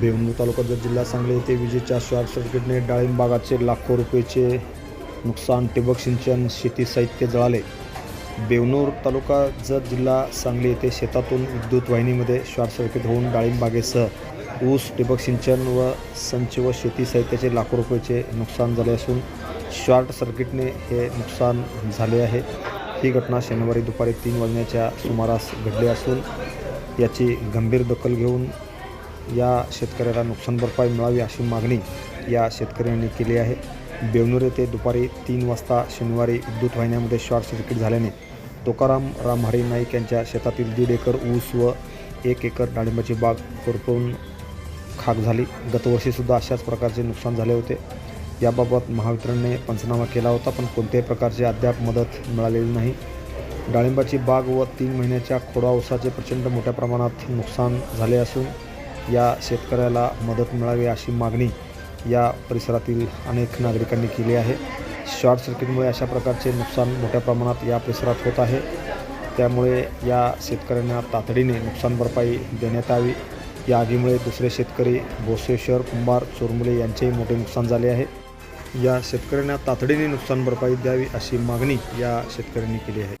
बेवणूर तालुका जत जिल्हा सांगली येथे विजेच्या शॉर्ट सर्किटने डाळिंबागाचे लाखो रुपयेचे नुकसान ठिबक सिंचन शेती साहित्य जळाले. बेवनूर तालुका जत जिल्हा सांगली येथे शेतातून विद्युत वाहिनीमध्ये शॉर्ट सर्किट होऊन डाळिंबागेसह ऊस ठिबक सिंचन व संच व शेती साहित्याचे लाखो रुपयेचे नुकसान झाले असून शॉर्ट सर्किटने हे नुकसान झाले आहे. ही घटना शनिवारी दुपारी तीन वाजण्याच्या सुमारास घडली असून याची गंभीर दखल घेऊन या शेतकऱ्याला नुकसान भरपाई मिळावी अशी मागणी या शेतकऱ्यांनी केली आहे. बेवनूर येथे दुपारी तीन वाजता शनिवारी विद्युत वाहिन्यामध्ये शॉर्ट सर्किट झाल्याने तुकाराम रामहरी नाईक यांच्या शेतातील दीड एकर ऊस व एक एकर डाळिंबाची बाग करपून खाक झाली. गतवर्षीसुद्धा अशाच प्रकारचे नुकसान झाले होते. याबाबत महावितरणने पंचनामा केला होता पण कोणत्याही प्रकारची अद्याप मदत मिळालेली नाही. डाळिंबाची बाग व तीन महिन्याच्या खोडा ऊसाचे प्रचंड मोठ्या प्रमाणात नुकसान झाले असून या शेतकऱ्याला मदत मिळावी अशी मागणी या परिसरातील अनेक नागरिकांनी केली आहे. शॉर्ट सर्किटमुळे अशा प्रकारचे नुकसान मोठ्या प्रमाणात या परिसरात होत आहे. त्यामुळे या शेतकऱ्यांना तातडीने नुकसान भरपाई देण्यात यावी. या आगीमुळे दुसरे शेतकरी भोसेश्वर कुंभार चोरमुले यांचेही मोठे नुकसान झाले आहे. या शेतकऱ्यांना तातडीने नुकसान भरपाई द्यावी अशी मागणी या शेतकऱ्यांनी केली आहे.